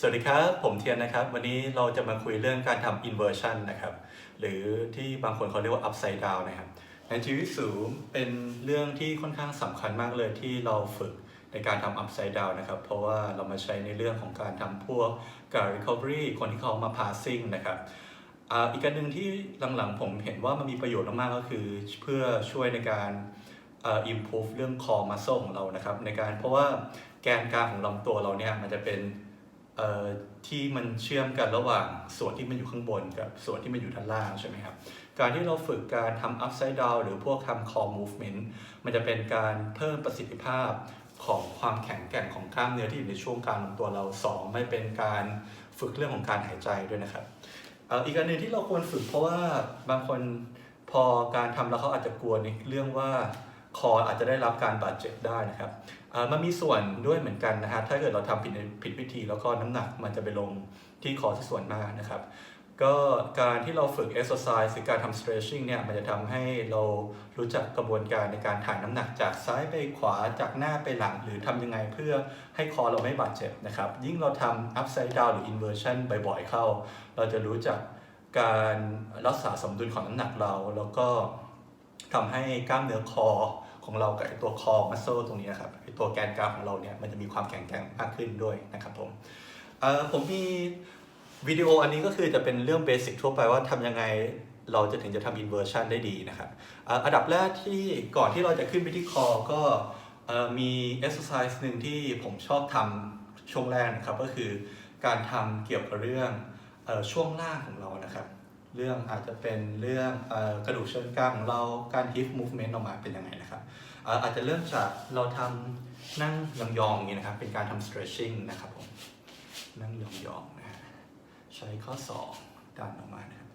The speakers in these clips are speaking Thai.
สวัสดีครับ ผมเทียนนะครับ วันนี้เราจะมาคุยเรื่องการทำ inversion นะครับ หรือที่บางคนเขาเรียกว่า upside down นะครับ ในชีวิตสูงเป็นเรื่องที่ค่อนข้างสำคัญมากเลยที่เราฝึกในการทำ upside down นะครับ เพราะว่าเรามาใช้ในเรื่องของการทำพวกการ recovery คนที่เขามา passing นะครับอีกการหนึ่งที่หลังๆผมเห็นว่ามันมีประโยชน์มากๆก็คือเพื่อช่วยในการอ่อ improve เรื่อง core muscle ของเรานะครับในการเพราะว่าแกนกลางของลำตัวเราเนี่ยมันจะเป็น ที่มันเชื่อมกันระหว่างส่วนที่มันอยู่ข้างบนกับส่วนที่มันอยู่ด้านล่างใช่ไหมครับ การที่เราฝึกการทำ upside down หรือพวกทำ core movement มันจะเป็นการเพิ่มประสิทธิภาพของความแข็งแกร่งของกล้ามเนื้อที่อยู่ในช่วงกลางของตัวเราสองไม่เป็นการฝึกเรื่องของการหายใจด้วยนะครับอีกอันหนึ่งที่เราควรฝึกเพราะว่าบางคนพอการทำแล้วเขาอาจจะกลัวในเรื่องว่า คออาจจะได้รับการบาดเจ็บได้นะครับมันมีส่วนด้วยเหมือนกันนะฮะถ้าเกิดเราทำผิดผิดวิธีแล้วก็น้ำหนักมันจะไปลงที่คอที่ส่วนมากนะครับ ก็การที่เราฝึก exercise หรือการทำ stretching เนี่ยมันจะทำให้เรารู้จักกระบวนการในการถ่ายน้ำหนักจากซ้ายไปขวาจากหน้าไปหลัง หรือทำยังไงเพื่อให้คอเราไม่บาดเจ็บนะครับ ยิ่งเราทำ upside down หรือ inversion บ่อยๆเข้า เราจะรู้จักการรักษาสมดุลของน้ำหนักเรา แล้วก็ทำให้กล้ามเนื้อคอ ของเรากับไอตัวคอมัสเซลตรงนี้นะครับไอตัวแกนกลางของเราเนี่ยมันจะมีความแข็งแกร่งมากขึ้นด้วยนะครับผมเออผมมีวิดีโออันนี้ก็คือจะเป็นเรื่องเบสิกทั่วไปว่าทำยังไงเราจะถึงจะทำ inversion ได้ดีนะครับอันดับแรกที่ก่อนที่เราจะขึ้นไปที่คอก็เอ่อมี exercise หนึ่งที่ผมชอบทำช่วงแรกนะครับ ก็คือการทำเกี่ยวกับเรื่องอช่วงล่างของเรานะครับ เรื่องอาจจะเป็นเรื่องอกระดูกเชิงกรานของเราการ hip movement ออกมาเป็นยังไงนะครับอาจจะเริ่มจากเราทำนั่งยองๆอย่างนี้นะครับ เป็นการทำ stretching นะครับผมนั่งยองๆนะฮะใช้ข้อศอกดันออกมานะครับ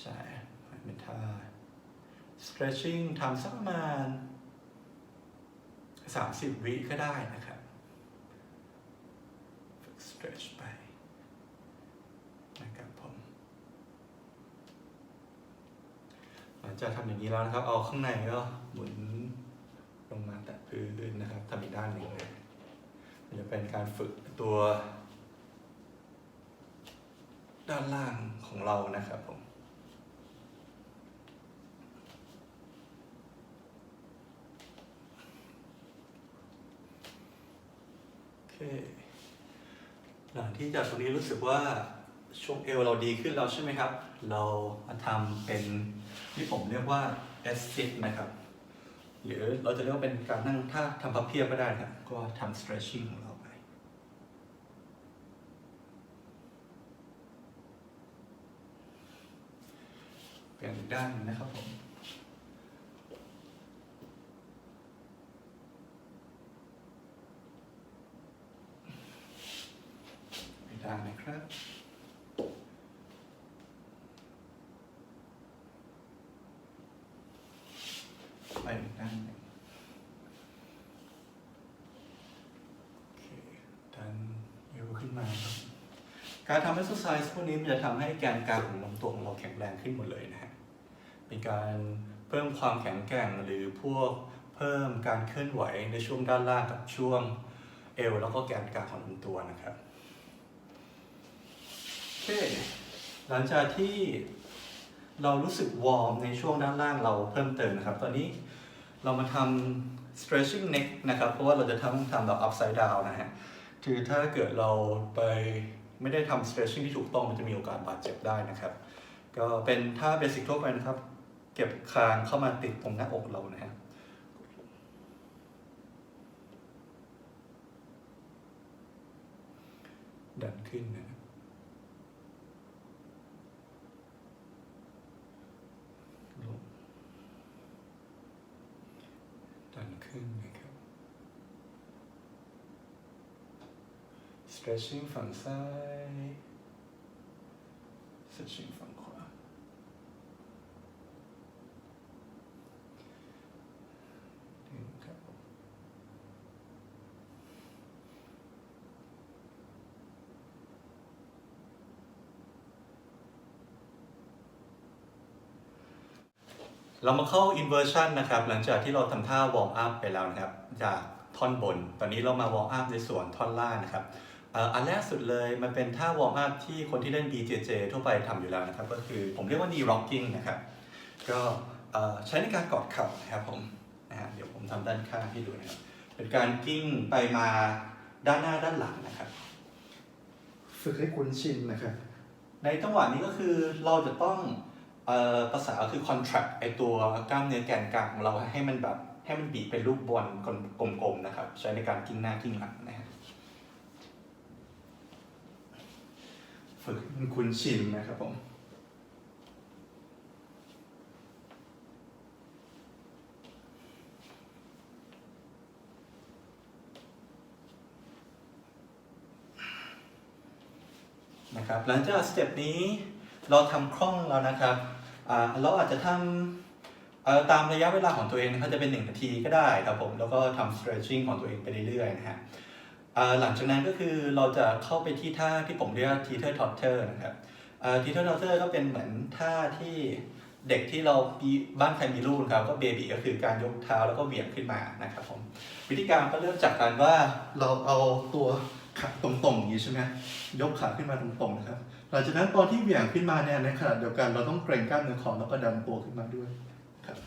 ใช่เป็นท่า stretching ทำสักประมาณ 30 วิก็ได้นะครับ stretch ไปนะครับผม ห ลังจากทำอย่างนี้แล้วนะครับ เอาข้างในก็หมุนลงมาแตะพื้นนะครับทำอีกด้านหนึ่งเลยมันจะเป็นการฝึกตัวด้านล่างของเรานะครับผมโอเคหลังที่จากตรงนี้รู้สึกว่าช่วงเอวเราดีขึ้นแล้วใช่ไหมครับ เรามาทำเป็น ที่ผมเรียกว่า S sit นะครับ หรือเราจะเรียกว่าเป็นการนั่งท่าทำพับเพียบก็ได้ครับก็ทำ stretching ของเราไป เปลี่ยนอีกด้านนะครับผม อีกด้านนะครับ ไปอีกด้านหนึ่งโอเคดันเอวขึ้นมาครับ การทำ exercise พวกนี้มันจะทำให้แกนกลางของลำตัวของเราแข็งแรงขึ้นหมดเลยนะฮะ เป็นการเพิ่มความแข็งแกร่งหรือพวกเพิ่มการเคลื่อนไหวในช่วงด้านล่างกับช่วงเอวแล้วก็แกนกลางของลำตัวนะครับโอเคหลังจากที่เรารู้สึกวอร์มในช่วงด้านล่างเราเพิ่มเติมนะครับ ตอนนี้เรามาทำ stretching neck นะครับ เพราะว่าเราจะทำทำแบบ upside down นะฮะ คือถ้าเกิดเราไป ไม่ได้ทำ stretching ที่ถูกต้องมันจะมีโอกาสบาดเจ็บได้นะครับ ก็เป็นท่าเบสิกทั่วไปนะครับ เก็บคางเข้ามาติดตรงหน้าอกเรานะฮะดันขึ้นนะลงดันขึ้นนะครับ stretching ฝั่งซ้าย เรามาเข้า inversion นะครับ หลังจากที่เราทำท่า warm up ไปแล้วนะครับ จากท่อนบน ตอนนี้เรามา warm up ในส่วนท่อนล่างนะครับ อ่ออันแรกสุดเลยมันเป็นท่าวอร์มอัพที่คนที่เล่น BJJ ทั่วไปทำอยู่แล้วนะครับ ก็คือผมเรียกว่า knee rocking นะครับ ก็เอ่อใช้ในการกอดเข่านะครับผมนะฮะเดี๋ยวผมทำด้านข้างให้ดูนะครับ เป็นการกิ้งไปมาด้านหน้าด้านหลังนะครับ ฝึกให้คุ้นชินนะครับ ในจังหวะนี้ก็คือเราจะต้องเอ่อภาษาคือ contract ไอตัวกล้ามเนื้อแกนกลางของเราให้มันแบบให้มันบีบเป็นรูปบอลกลมๆนะครับ ใช้ในการกิ้งหน้ากิ้งหลังนะฮะ ฝึกมันคุ้นชินนะครับผมนะครับหลังจากสเต็ปนี้เราทำคล่องแล้วนะครับเราอาจจะทำตามระยะเวลาของตัวเองนะครับจะเป็น 1 นาทีก็ได้ครับผม แล้วก็ทำ stretching ของตัวเองไปเรื่อยๆนะฮะ หลังจากนั้นก็คือเราจะเข้าไปที่ท่าที่ผมเรียก teeter totter นะครับอ่า teeter totter ก็เป็นเหมือนท่าที่เด็กที่เรามีบ้านใครมีลูกนะครับก็เบบีก็คือการยกเท้าแล้วก็เหวี่ยงขึ้นมานะครับผมวิธีการก็เริ่มจากการว่าเราเอาตัวขาตรงๆอย่างนี้ใช่ไหมยกขาขึ้นมาตรงๆนะครับหลังจากนั้นตอนที่เหวี่ยงขึ้นมาเนี่ยในขณะเดียวกันเราต้องเกรงกล้ามเนื้อคอแล้วก็ดันตัวขึ้นมาด้วยครับ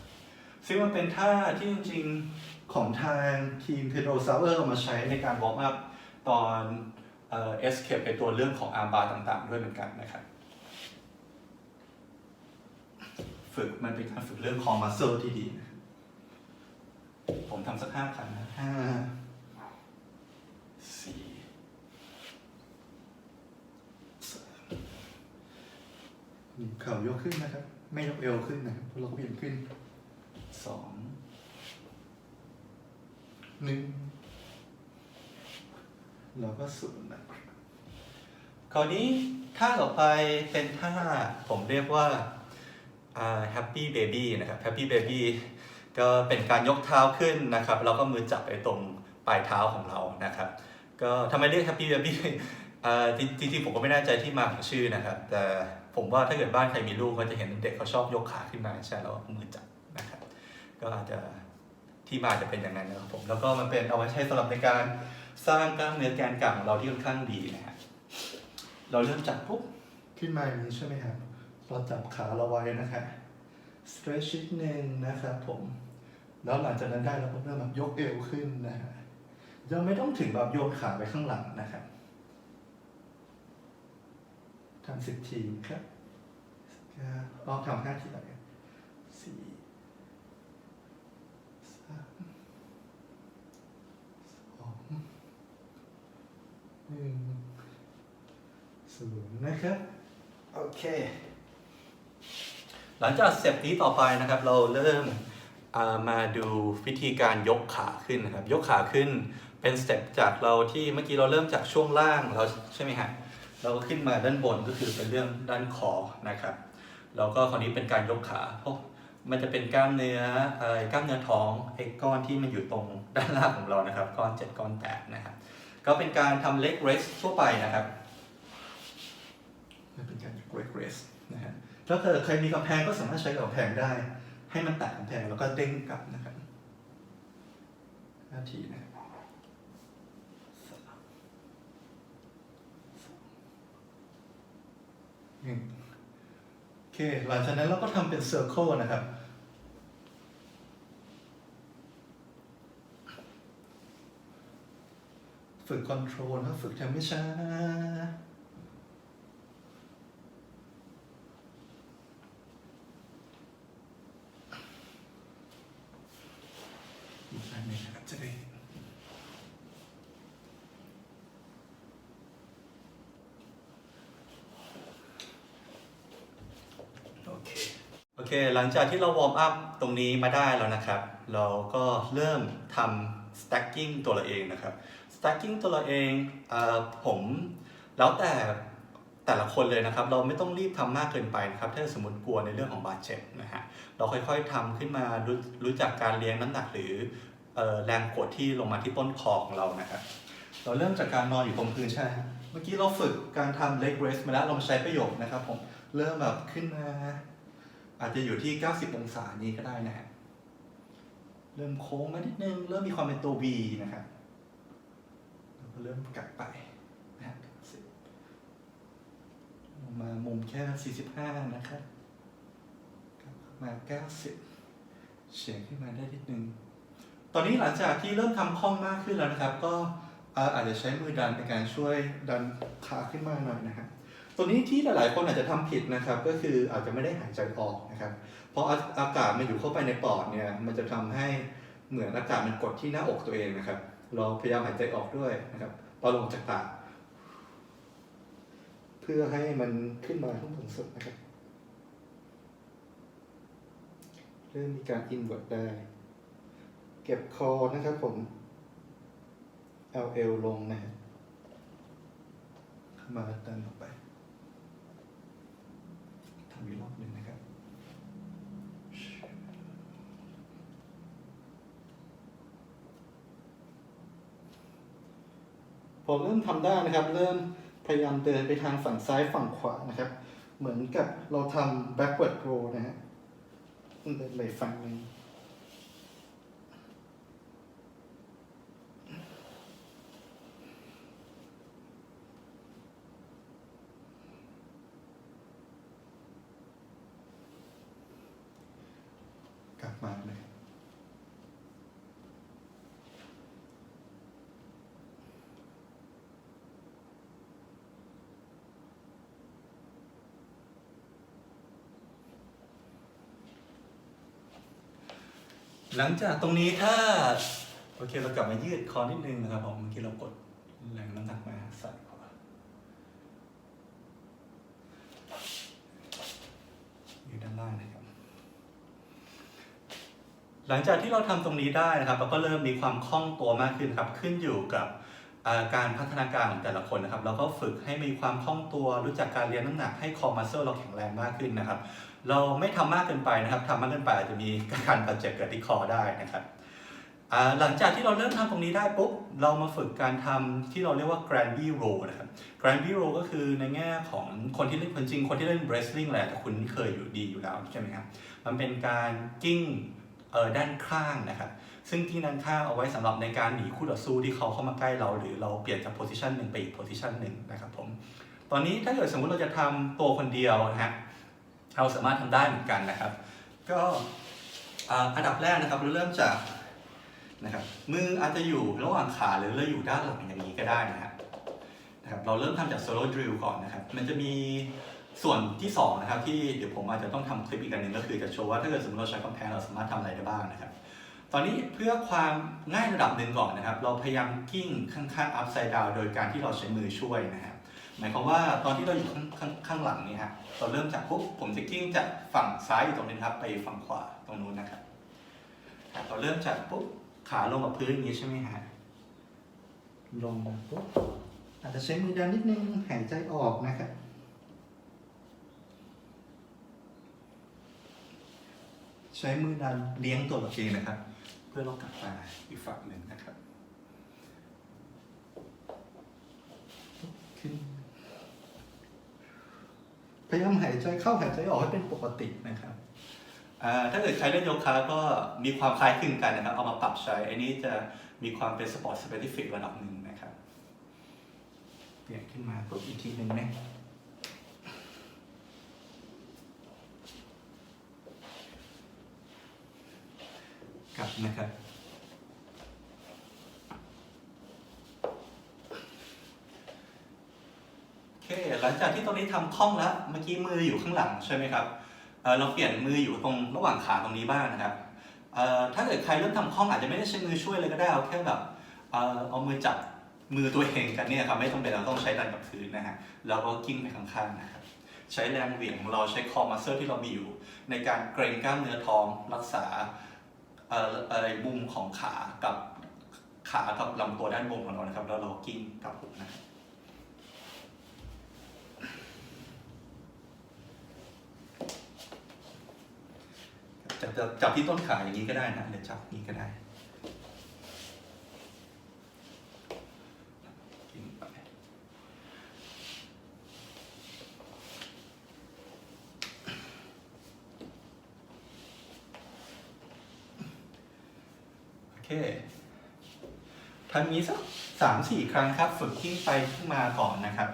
ซึ่งมันเป็นท่าที่จริงๆ ของทางทีมเพโดซาวเออร์เอามาใช้ในการวอร์มอัพตอนเอ่อเอสเคปในตัวเรื่องของอาร์บาร์ต่างๆ ด้วยเหมือนกันนะครับ ฝึกมันเป็นการฝึกเรื่องคอมัสเซลที่ดีนะครับผมทำสักห้าครั้งนะห้าสี่เข่ายกขึ้นนะครับ ไม่ยกเอวขึ้นนะครับเราก็เบี่ยงขึ้นสอง หนึ่งแล้วก็ศูนย์นะครับคราวนี้ท่าต่อไปเป็นท่าผมเรียกว่า happy baby นะครับ happy baby ก็เป็นการยกเท้าขึ้นนะครับ แล้วก็มือจับไปตรงปลายเท้าของเรานะครับ ก็ทำไมเรียก happy baby จริงๆผมก็ไม่แน่ใจที่มาของชื่อนะครับ แต่ผมว่าถ้าเกิดบ้านใครมีลูกก็จะเห็นเด็กเขาชอบยกขาขึ้นมาใช่แล้วมือจับนะครับ ก็อาจจะ ที่มาจะเป็นอย่างนั้นนะครับผมแล้วก็มันเป็นเอาไว้ใช้สำหรับในการสร้างกล้ามเนื้อแกนกลางของเราที่ค่อนข้างดีนะฮะเราเริ่มจับปุ๊บขึ้นมาอย่างนี้ใช่ไหมครับเราจับขาเราไว้นะครับ stretch นิดนึงนะครับผม แล้วหลังจากนั้นได้เราก็เริ่มแบบยกเอวขึ้นนะฮะยังไม่ต้องถึงแบบโยนขาไปข้างหลังนะครับทำสิบทีครับลองทำห้าทีละกันสี่ามสอง หนึ่งศูนย์นะครับโอเค หลังจากสเต็ปนี้ต่อไปนะครับ เราเริ่มามาดูวิธีการยกขาขึ้นนะครับ ยกขาขึ้นเป็นสเต็ปจากเราที่เมื่อกี้เราเริ่มจากช่วงล่างเราใช่ไหมฮะเราก็ขึ้นมาด้านบนก็คือเป็นเรื่องด้านคอนะครับแล้วก็คราวนี้เป็นการยกขาเพราะมันจะเป็นกล้ามเนื้อเอ่อกล้ามเนื้อท้องไอ้ก้อนที่มันอยู่ตรงด้านล่างของเรานะครับ ก้อนเจ็ดก้อนแปดนะครับ ก็เป็นการทำเล็กเรสทั่วไปนะครับมันเป็นการเล็กเรสนะฮะถ้าเกิดใครมีกำแพงก็สามารถใช้กับกำแพงได้ ให้มันแตะกำแพงแล้วก็เด้งกลับนะครับห้าทีนะครับสามหนึ่งโอเคหลังจากนั้นเราก็ทำเป็นเซอร์เคิลนะครับ ฝึกคอนโทรลแล้วฝึกทำไม่ช้าอีกครั้งหนึ่งนะครับจะได้โอเค โอเค หลังจากที่เราวอร์มอัพตรงนี้มาได้แล้วนะครับ เราก็เริ่มทำ stacking ตัวเราเองนะครับ stacking ตัวเราเองเออผมแล้วแต่แต่ละคนเลยนะครับ เราไม่ต้องรีบทำมากเกินไปนะครับ ถ้าสมมติกลัวในเรื่องของบาดเจ็บนะฮะเราค่อยๆทำขึ้นมารู้รู้จักการเลี้ยงน้ำหนักหรืออแรงกดที่ลงมาที่ต้นคอของเรานะครับ เราเริ่มจากการนอนอยู่ตรงพื้นใช่ไหมเมื่อกี้เราฝึกการทำ leg raise มาแล้วเรามาใช้ประโยชน์นะครับผมเริ่มแบบขึ้นมา อาจจะอยู่ที่ 90 องศานี้ก็ได้นะฮะเริ่มโค้งมานิดนึง เริ่มมีความเป็นตัว V นะครับ เริ่มกลับไป10มามุมแค่ 45 นะครับมา 90 เฉียงขึ้นมาได้นิดนึง ตอนนี้หลังจากที่เริ่มทำคล่องมากขึ้นแล้วนะครับ ก็อาจจะใช้มือดันในการช่วยดันขาขึ้นมาหน่อยนะฮะตัวนี้ที่หลายๆคนอาจจะทำผิดนะครับ ก็คืออาจจะไม่ได้หายใจออกนะครับ เพราะอาอากาศมันอยู่เข้าไปในปอดเนี่ย มันจะทำให้เหมือนอากาศมันกดที่หน้าอกตัวเองนะครับ เราพยายามหายใจออกด้วยนะครับตอนลงจากปากเพื่อให้มันขึ้นมาข้างบนสุดนะครับ เริ่มมีการอินเวอร์ตได้ เก็บคอนะครับผมเอาเอวลงนะฮะมาดันออกไปทำอีกรอบหนึ่งนะครับ พอเริ่มทำได้นะครับ เริ่มพยายามเดินไปทางฝั่งซ้ายฝั่งขวานะครับ เหมือนกับเราทำ backward row นะฮะเดินไปฝั่งหนึ่ง หลังจากตรงนี้ถ้าโอเคเรากลับมายืดคอนิดนึงนะครับผมเมื่อกี้เรากดแรงน้ำหนักมาใส่ขวายู่ด้านล่างนะครับหลังจากที่เราทำตรงนี้ได้นะครับ เราก็เริ่มมีความคล่องตัวมากขึ้นครับ ขึ้นอยู่กับ การพัฒนาการของแต่ละคนนะครับ เราก็ฝึกให้มีความคล่องตัวรู้จักการเรียนน้ำหนักให้คอมัสเซลเราแข็งแรงมากขึ้นนะครับ เราไม่ทำมากเกินไปนะครับทำมากเกินไปอาจจะมีการบาดเจ็บเกิดที่คอได้นะครับหลังจากที่เราเริ่มทำตรงนี้ได้ปุ๊บเรามาฝึกการทำที่เราเรียกว่า grand b roll นะครับ grand b roll ก็คือในแง่ของคนที่เล่นคนจริง คนที่เล่น wrestling แหละแต่คุณเคยอยู่ดีอยู่แล้วใช่ไหมครับมันเป็นการกิ้งเออด้านข้างนะครับ ซึ่งที่ด้านข้างเอาไว้สำหรับในการหนีคู่ต่อสู้ที่เขาเข้ามาใกล้เรา หรือเราเปลี่ยนจากโพซิชันหนึ่งไปอีกโพซิชันหนึ่งนะครับผมตอนนี้ถ้าเกิดสมมุติเราจะทำตัวคนเดียวนะฮะเราสามารถทำได้เหมือนกันนะครับ ก็อันดับแรกนะครับเราเริ่มจากนะครับมืออาจจะอยู่ระหว่างขาหรือเราอยู่ด้านหลังอย่างนี้ก็ได้นะครับนะครับเราเริ่มทำจากโซโล่ดริลก่อนนะครับ มันจะมีส่วนที่สองนะครับที่เดี๋ยวผมอาจจะต้องทำคลิปอีกอันหนึ่งก็คือจะโชว์ว่าถ้าเกิดสมมติเราใช้กำแพงเราสามารถทำอะไรได้บ้างนะครับ ตอนนี้เพื่อความง่ายระดับหนึ่งก่อนนะครับ เราพยายามกิ้งข้างๆ upside down โดยการที่เราใช้มือช่วยนะครับหมายความว่าตอนที่เราอยู่ข้างข้างข้างหลังนี่ฮะเราเริ่มจากปุ๊บผมจะกิ้งจากฝั่งซ้ายอยู่ตรงนี้ครับไปฝั่งขวาตรงนู้นนะครับครับเราเริ่มจากปุ๊บขาลงกับพื้นอย่างนี้ใช่ไหมฮะลงมาปุ๊บอาจจะใช้มือดันนิดนึงหายใจออกนะครับ ใช้มือดันเลี้ยงตัวเราเองนะครับ เพื่อเรากลับมาอีกฝั่งหนึ่งนะครับขึ้นพยายามหายใจเข้าหายใจออกให้เป็นปกตินะครับถ้าเกิดใช้เล่นโยคะก็มีความคล้ายคลึงกันนะครับ เอามาปรับใช้ อันนี้จะมีความเป็นสปอร์ตสเปซิฟิกระดับหนึ่งนะครับ เปลี่ยนขึ้นมาปุ๊บอีกทีหนึ่งนะับนะครับโอเคหลังจากที่ตรงนี้ทำคล่องแล้ว เมื่อกี้มืออยู่ข้างหลังใช่ไหมครับเราเปลี่ยนมืออยู่ตรงระหว่างขาตรงนี้บ้างนะครับถ้าเกิดใครเริ่มทำคล่องอาจจะไม่ได้ใช้มือช่วยเลยก็ได้เอาแค่แบบเอเอามือจับมือตัวเองกันเนี่ยครับไม่ต้องเป็นเราต้องใช้ดันกับพื้นนะฮะแล้วก็กิ้งไปข้างๆนะครับใช้แรงเหวี่ยงของเราใช้คอมัสเซอร์ที่เรามีอยู่ ในการเกรงกล้ามเนื้อท้องรักษา มุมของขากับขากับลำตัวด้านบนของเรานะครับแล้วเรากิ้งกลับนะครับจับจับจับที่ต้นขาอย่างนี้ก็ได้นะหรือจับอย่างนี้ก็ได้กิ้งไปโอเค ทำอย่างนี้สักสามสี่ครั้งครับ ฝึกกิ้งไปกิ้งมาก่อนนะครับ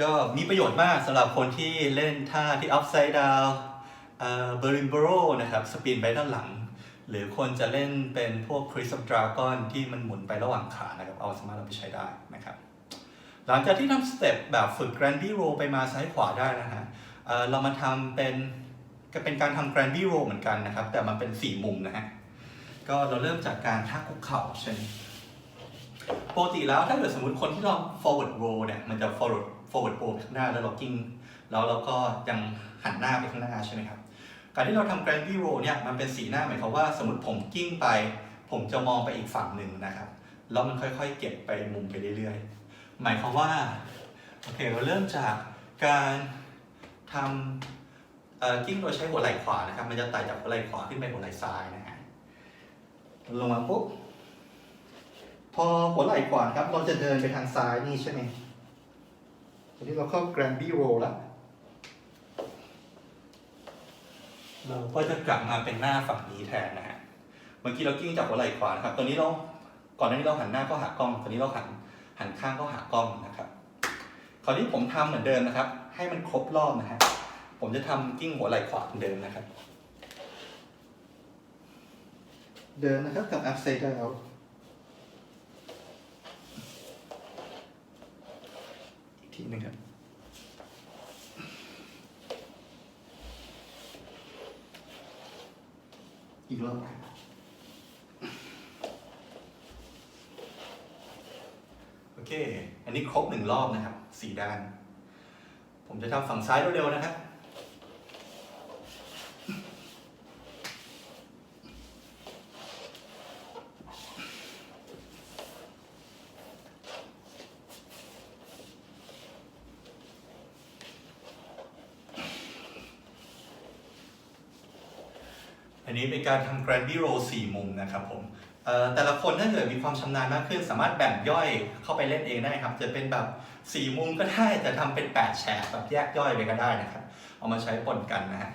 ก็มีประโยชน์มากสำหรับคนที่เล่นท่าที่ upside down เอ่อ berimbolo นะครับสปินไปด้านหลัง หรือคนจะเล่นเป็นพวก Chris of Dragon ที่มันหมุนไประหว่างขานะครับ เอาสามารถเอาไปใช้ได้นะครับ หลังจากที่ทำสเต็ปแบบฝึก Grand b roll ไปมาซ้ายขวาได้นะฮะเออเรามาทำเป็นก็เป็นการทำ Grand b roll เหมือนกันนะครับ แต่มันเป็น 4 มุมนะฮะ ก็เราเริ่มจากการท่าคุกเข่าเช่น ปกติแล้วถ้าเกิดสมมติคนที่ลอง forward roll เนี่ยมันจะ forward forward roll ไปข้างหน้าแล้วเรากิ้งแล้วเราก็ยังหันหน้าไปข้างหน้าใช่ไหมครับการที่เราทำ Grand b roll เนี่ยมันเป็นสีหน้าหมายความว่าสมมติผมกิ้งไป ผมจะมองไปอีกฝั่งหนึ่งนะครับแล้วมันค่อยๆ เก็บไปมุมไปเรื่อยๆ หมายความว่าโอเคเราเริ่มจากการทำกิ้งโดยใช้หัวไหล่ขวานะครับ มันจะไต่จากหัวไหล่ขวาขึ้นไปหัวไหล่ซ้ายนะฮะลงมาปุ๊บ พอหัวไหล่ขวาครับ เราจะเดินไปทางซ้ายนี่ใช่ไหมตอนนี้เราเข้า Grand B roll แล้วเราก็จะกลับมาเป็นหน้าฝั่งนี้แทนนะฮะ เมื่อกี้เรากิ้งจากหัวไหล่ขวานะครับ ตอนนี้เรา ก่อนหน้านี้เราหันหน้าก็หากล้อง ตอนนี้เราหัน หันข้างก็หากล้องนะครับ คราวนี้ผมทำเหมือนเดิมนะครับ ให้มันครบรอบนะฮะ ผมจะทำกิ้งหัวไหล่ขวาเหมือนเดิมนะครับ เดินนะครับกับ upside down อีก ทีหนึงครับอีกรอบครับโอเค อันนี้ครบหนึ่งรอบนะครับสี่ด้าน ผมจะทำฝั่งซ้ายเร็วๆนะครับ อันนี้เป็นการทำ Grand b roll 4 มุมนะครับผมแต่ละคนถ้าเกิดมีความชำนาญมากขึ้น สามารถแบ่งย่อยเข้าไปเล่นเองได้ครับ จะเป็นแบบ 4 มุมก็ได้จะทำเป็น 8 แฉกแบบแยกย่อยไปก็ได้นะครับ เอามาใช้ปนกันนะฮะ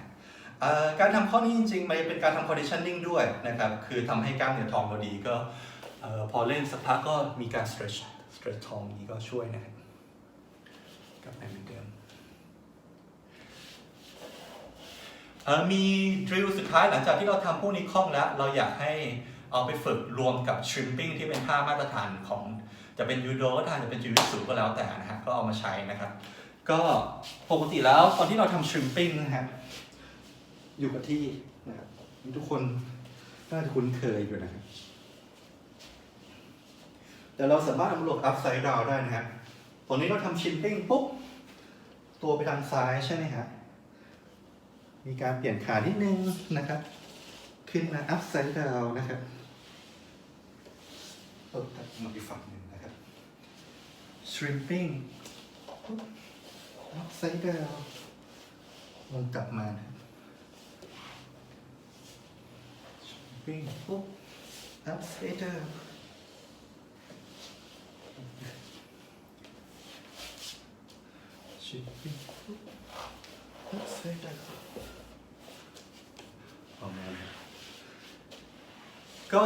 การทำข้อนี้จริงๆ มันเป็นการทำ conditioning ด้วยนะครับ คือทำให้กล้ามเนื้อท้องเราดีก็พอเล่นสักพักก็มีการ stretch stretch ท้องนี้ก็ช่วยนะครับกลับไปเหมือนเดิม เอ่อ มีดริลสุดท้ายหลังจากที่เราทำพวกนี้คล่องแล้ว เราอยากให้เอาไปฝึกรวมกับ shrimping ที่เป็นท่ามาตรฐานของ จะเป็นยูโดก็ตามจะเป็นจิวิสุก็แล้วแต่นะฮะก็เอามาใช้นะครับ ก็ปกติแล้วตอนที่เราทำ shrimping นะฮะอยู่กับที่นะครับทุกคนน่าจะคุ้นเคยอยู่นะครับแต่เราสามารถเอามาลง upside down ได้นะครับตอนนี้เราทำ shrimping ปุ๊บตัวไปทางซ้ายใช่ไหมฮะ มีการเปลี่ยนขานิดนึงนะครับ ขึ้นมา upside down นะครับเออตัดมาอีกฝั่งหนึ่งนะครับ shrimping ปุ๊บ upside down ลงกลับมานะ shrimping ปุ๊บ upside down shrimping ปุ๊บ upside down ประมาณนี้ ก็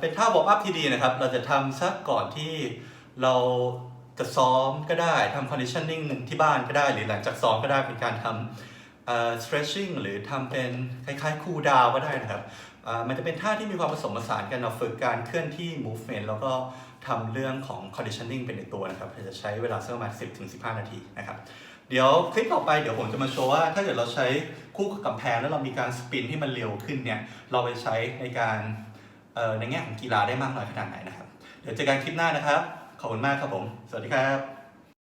เป็นท่าวอร์มอัพที่ดีนะครับ เราจะทำสักก่อนที่เราจะซ้อมก็ได้ทำ conditioning หนึ่งที่บ้านก็ได้ หรือหลังจากซ้อมก็ได้เป็นการทำ stretching หรือทำเป็นคล้ายๆ cool down ก็ได้นะครับ มันจะเป็นท่าที่มีความผสมผสานกันเราฝึกการเคลื่อนที่ movement แล้วก็ทำเรื่องของ conditioning เป็นในตัวนะครับจะใช้เวลาสักประมาณ 10-15 นาทีนะครับ เดี๋ยวคลิปต่อไปเดี๋ยวผมจะมาโชว์ว่า ถ้าเกิดเราใช้คู่กับกำแพงแล้วเรามีการสปินที่มันเร็วขึ้นเนี่ยเราไปใช้ในการในแง่ของกีฬาได้มากน้อยขนาดไหนนะครับ เดี๋ยวเจอกันคลิปหน้านะครับ ขอบคุณมากครับผม สวัสดีครับ